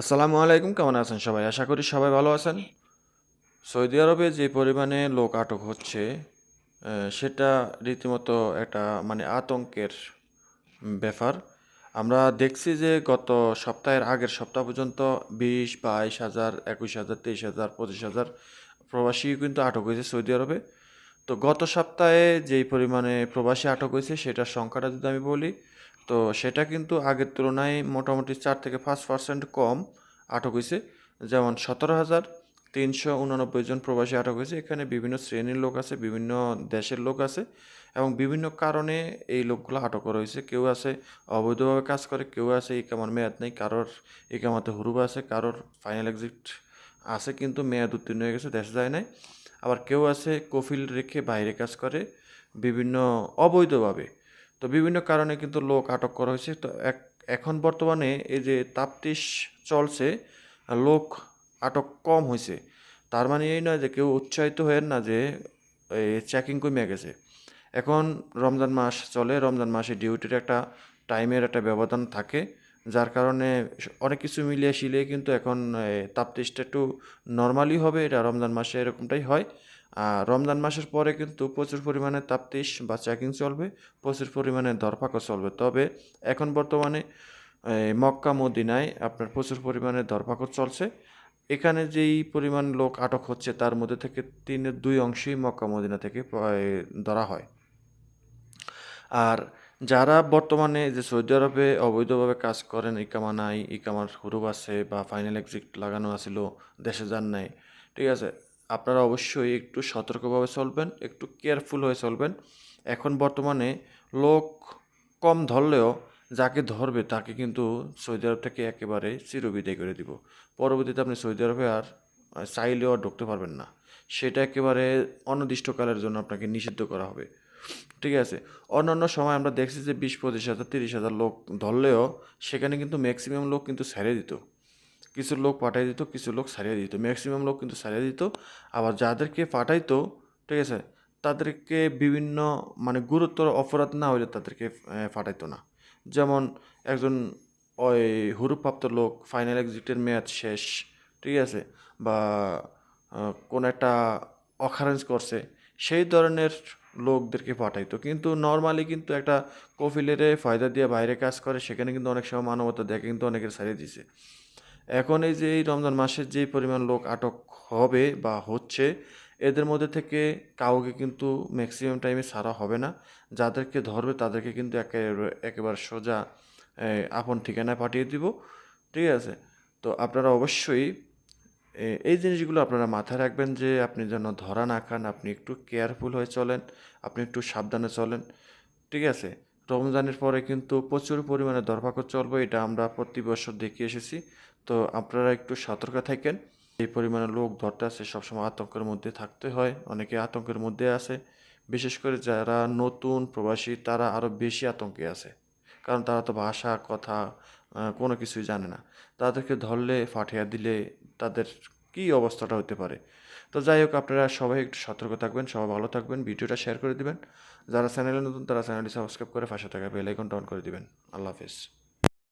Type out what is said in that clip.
আসসালামু আলাইকুম, কেমন আছেন সবাই? আশা করি সবাই ভালো আছেন। সৌদি আরবে যে পরিমাণে লোক আটক হচ্ছে সেটা রীতিমতো একটা মানে আতঙ্কের ব্যাপার। আমরা দেখছি যে গত সপ্তাহের আগের সপ্তাহ পর্যন্ত বিশ, বাইশ হাজার, একুশ হাজার, তেইশ হাজার, পঁচিশ হাজার প্রবাসী কিন্তু আটক হয়েছে সৌদি আরবে। তো গত সপ্তাহে যেই পরিমাণে প্রবাসী আটক হয়েছে, সেটার সংখ্যাটা যদি আমি বলি তো সেটা কিন্তু আগের তুলনায় মোটামুটি চার থেকে পাঁচ পার্সেন্ট কম আটক হয়েছে যেমন সতেরো হাজার তিনশো উননব্বই জন প্রবাসী আটক হয়েছে। এখানে বিভিন্ন শ্রেণির লোক আছে, বিভিন্ন দেশের লোক আছে এবং বিভিন্ন কারণে এই লোকগুলো আটক করা হয়েছে। কেউ আছে অবৈধভাবে কাজ করে, কেউ আছে ইকামার মেয়াদ নেই, কারোর ইকামাতে হুরুবা আছে, কারোর ফাইনাল এক্সিট আছে কিন্তু মেয়াদ উত্তীর্ণ হয়ে গেছে, দেশে যায় নাই। আবার কেউ আছে কফিল রেখে বাইরে কাজ করে, বিভিন্ন অবৈধভাবে তো বিভিন্ন কারণে কিন্তু লোক আটক করা হয়েছে। তো এক, এখন বর্তমানে এই যে তাপ্তিস চলছে, লোক আটক কম হয়েছে। তার মানে এই নয় যে কেউ উৎসাহিত হয়ে না যে এই চেকিং কমে গেছে। এখন রমজান মাস চলে, রমজান মাসে ডিউটির একটা টাইমের একটা ব্যবধান থাকে। যার কারণে অনেক কিছু মিলিয়ে শিলিয়ে কিন্তু এখন এ, একটু নর্মালি হবে এটা রমজান মাসে এরকমটাই হয়। আর রমজান মাসের পরে কিন্তু প্রচুর পরিমাণে তাপতিস বা চেকিং চলবে প্রচুর পরিমাণে দরফাকও চলবে। তবে এখন বর্তমানে মক্কা মদিনায় আপনার প্রচুর পরিমাণে দরফাকত চলছে। এখানে যেই পরিমাণ লোক আটক হচ্ছে তার মধ্যে থেকে তিনের দুই অংশই মক্কা মদিনা থেকে ধরা হয়। আর যারা বর্তমানে যে সৌদি আরবে অবৈধভাবে কাজ করেন, ইকামা নাই, ইকামার হুরুব আছে বা ফাইনাল এক্সিট লাগানো আছিল, দেশে যান নাই, ঠিক আছে? আপনারা অবশ্যই একটু সতর্কভাবে চলবেন, একটু কেয়ারফুল হয়ে চলবেন। এখন বর্তমানে লোক কম ধরলেও যাকে ধরবে তাকে কিন্তু সৌদি আরব থেকে একেবারে চিরবিদায় করে দিব। পরবর্তীতে আপনি সৌদি আরবে আর চাইলেও আর ঢুকতে পারবেন না। সেটা একেবারে অনির্দিষ্টকালের জন্য আপনাকে নিষিদ্ধ করা হবে। ঠিক আছে? অন্যান্য সময় আমরা দেখছি যে বিশ, পঁচিশ হাজার, তিরিশ হাজার লোক ধরলেও সেখানে কিন্তু ম্যাক্সিমাম লোক কিন্তু ছেড়ে দিত। কিছু লোক পাঠাই দিত, কিছু লোক ছাড়িয়ে দিত। ম্যাক্সিমাম লোক কিন্তু ছাড়িয়ে দিত। আবার যাদেরকে পাঠাইতো, ঠিক আছে, তাদেরকে বিভিন্ন মানে গুরুতর অপরাধ না হলে তাদেরকে পাঠাইতো না। যেমন একজন ওই হুরুপ্রাপ্ত লোক ফাইনাল এক্সিটের মেয়াদ শেষ, ঠিক আছে, বা কোন একটা অকারেন্স করছে, সেই ধরনের লোকদেরকে পাঠাইতো। কিন্তু নর্মালি কিন্তু একটা কফিলের ফায়দা দিয়ে বাইরে কাজ করে, সেখানে কিন্তু অনেক সময় মানবতা দেখে কিন্তু অনেকের ছাড়িয়ে দিছে। এখন এই যে এই রমজান মাসের যে পরিমাণ লোক আটক হবে বা হচ্ছে, এদের মধ্যে থেকে কাউকে কিন্তু ম্যাক্সিমাম টাইমে ছাড়া হবে না। যাদেরকে ধরবে তাদেরকে কিন্তু একেবারে সোজা আপন ঠিকানায় পাঠিয়ে দিব। ঠিক আছে? তো আপনারা অবশ্যই এই জিনিসগুলো আপনারা মাথায় রাখবেন যে আপনি যেন ধরা না খান, আপনি একটু কেয়ারফুল হয়ে চলেন, আপনি একটু সাবধানে চলেন, ঠিক আছে? রমজানের পরে কিন্তু প্রচুর পরিমাণে দরপাকড় চলবে, এটা আমরা প্রতি বছর দেখে এসেছি। তো আপনারা একটু সতর্ক থাকেন, এই পরিমাণে লোক ধরতে আছে সবসময় আতঙ্কের মধ্যে থাকতে হয়, অনেকে আতঙ্কের মধ্যে আছে। বিশেষ করে যারা নতুন প্রবাসী, তারা আরও বেশি আতঙ্কে আছে। কারণ তারা তো ভাষা, কথা কোনো কিছুই জানে না। তাদেরকে ধরলে, ফাটিয়া দিলে তাদের কি অবস্থাটা হতে পারে? তো যাই হোক, আপনারা সবাই একটু সতর্ক থাকবেন, সবাই ভালো থাকবেন, ভিডিওটা শেয়ার করে দিবেন। যারা চ্যানেলে নতুন, তারা চ্যানেলটি সাবস্ক্রাইব করে পাশে থাকা বেল আইকনটা অন করে দিবেন। আল্লাহ হাফিজ।